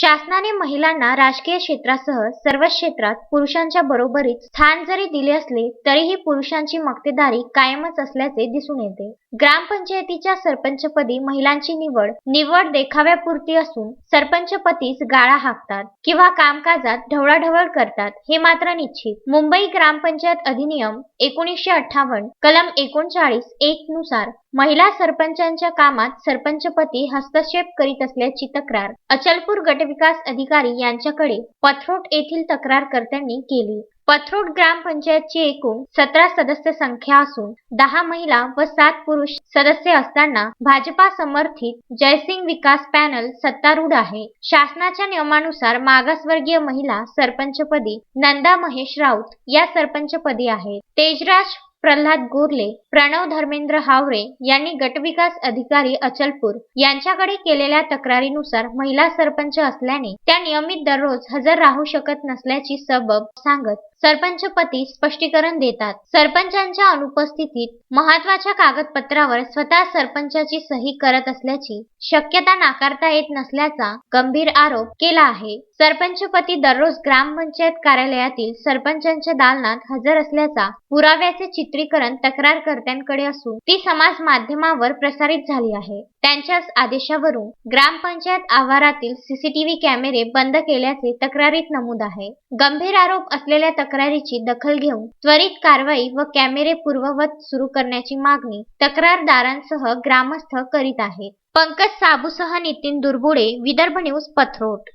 शासनाने महिलांना राजकीय क्षेत्रासह सर्वच क्षेत्रात पुरुषांच्या बरोबरीत स्थान जरी दिले असले तरीही पुरुषांची मक्तेदारी कायमच असल्याचे दिसून येते. ग्रामपंचायतीच्या सरपंचपदी महिलांची निवड निवड देखाव्यापुरती असून सरपंचपतीच गाळा हाकतात किंवा कामकाजात ढवळाढवळ करतात हे मात्र निश्चित. मुंबई ग्रामपंचायत अधिनियम एकोणीसशे अठ्ठावन्न कलम एकोणचाळीस एक नुसार महिला सरपंचांच्या कामात सरपंचपती हस्तक्षेप करीत असल्याची तक्रार अचलपूर गटविकास अधिकारी यांच्याकडे पथरोट येथील तक्रारकर्त्यांनी केली. पथरोट ग्रामपंचायतची एकूण सतरा सदस्य संख्या असून दहा महिला व सात पुरुष सदस्य असताना भाजपा समर्थित जयसिंग विकास पॅनल सत्तारूढ आहे. शासनाच्या नियमानुसार मागासवर्गीय महिला सरपंचपदी नंदा महेश राऊत या सरपंचपदी आहेत. तेजराज प्रल्हाद गोरले प्रणव धर्मेंद्र हावरे यांनी गटविकास अधिकारी अचलपूर यांच्याकडे केलेल्या तक्रारीनुसार महिला सरपंच असल्याने त्या नियमित दररोज हजर राहू शकत नसल्याची सबब सांगत सरपंचपती स्पष्टीकरण देतात. सरपंचांच्या अनुपस्थितीत महत्त्वाच्या कागदपत्रावर स्वतः सरपंचाची सही करत असल्याची शक्यता नाकारता येत नसल्याचा गंभीर आरोप केला आहे. सरपंचपती दररोज ग्रामपंचायत कार्यालयातील सरपंचांच्या दालनात हजर असल्याचा पुराव्याचे चित्रीकरण तक्रारकर्त्यांकडे असून ती समाज माध्यमावर प्रसारित झाली आहे. त्यांच्याच आदेशावरून ग्रामपंचायत आवारातील सीसीटीव्ही कॅमेरे बंद केल्याचे तक्रारीत नमूद आहे. गंभीर आरोप असलेल्या तक्रारीची दखल घेऊन त्वरित कारवाई व कॅमेरे पूर्ववत सुरू करण्याची मागणी तक्रारदारांसह ग्रामस्थ करीत आहेत. पंकज साबूसह नितीन दुर्बुडे विदर्भ न्यूज पथरोट.